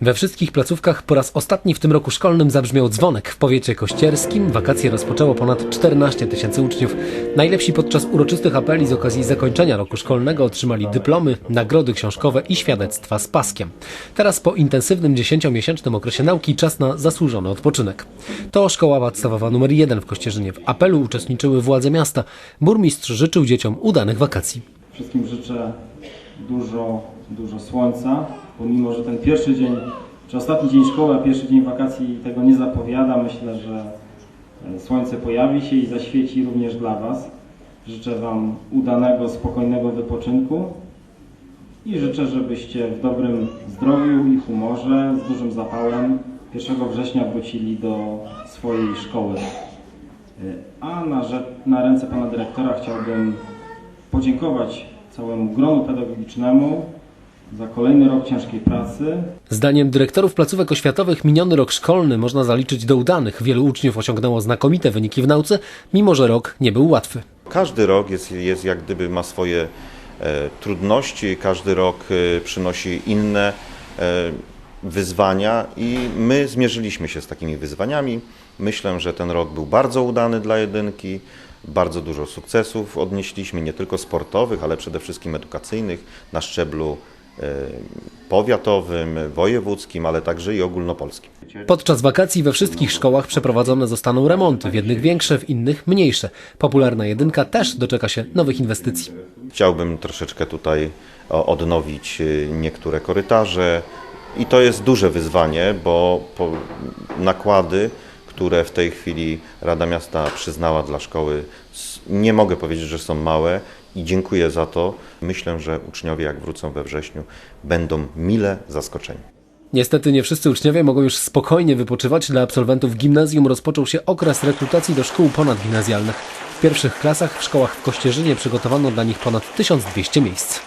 We wszystkich placówkach po raz ostatni w tym roku szkolnym zabrzmiał dzwonek. W powiecie kościerskim wakacje rozpoczęło ponad 14 tysięcy uczniów. Najlepsi podczas uroczystych apeli z okazji zakończenia roku szkolnego otrzymali dyplomy, nagrody książkowe i świadectwa z paskiem. Teraz po intensywnym 10-miesięcznym okresie nauki czas na zasłużony odpoczynek. To szkoła podstawowa numer 1 w Kościerzynie. W apelu uczestniczyły władze miasta. Burmistrz życzył dzieciom udanych wakacji. Wszystkim życzę dużo, dużo słońca, pomimo, że ten pierwszy dzień, czy ostatni dzień szkoły, a pierwszy dzień wakacji tego nie zapowiada. Myślę, że e, słońce pojawi się i zaświeci również dla Was. Życzę Wam udanego, spokojnego wypoczynku i życzę, żebyście w dobrym zdrowiu i humorze, z dużym zapałem 1 września wrócili do swojej szkoły. E, A na, na ręce Pana Dyrektora chciałbym podziękować całemu gronu pedagogicznemu za kolejny rok ciężkiej pracy. Zdaniem dyrektorów placówek oświatowych miniony rok szkolny można zaliczyć do udanych. Wielu uczniów osiągnęło znakomite wyniki w nauce, mimo że rok nie był łatwy. Każdy rok jest, jest jak gdyby ma swoje e, trudności, każdy rok e, przynosi inne e, wyzwania i my zmierzyliśmy się z takimi wyzwaniami. Myślę, że ten rok był bardzo udany dla jedynki. Bardzo dużo sukcesów odnieśliśmy, nie tylko sportowych, ale przede wszystkim edukacyjnych na szczeblu e, powiatowym, wojewódzkim, ale także i ogólnopolskim. Podczas wakacji we wszystkich szkołach przeprowadzone zostaną remonty, w jednych większe, w innych mniejsze. Popularna jedynka też doczeka się nowych inwestycji. Chciałbym troszeczkę tutaj odnowić y, niektóre korytarze i to jest duże wyzwanie, bo nakłady, które w tej chwili Rada Miasta przyznała dla szkoły, nie mogę powiedzieć, że są małe i dziękuję za to. Myślę, że uczniowie jak wrócą we wrześniu będą mile zaskoczeni. Niestety nie wszyscy uczniowie mogą już spokojnie wypoczywać. Dla absolwentów gimnazjum rozpoczął się okres rekrutacji do szkół ponadgimnazjalnych. W pierwszych klasach w szkołach w Kościerzynie przygotowano dla nich ponad 1200 miejsc.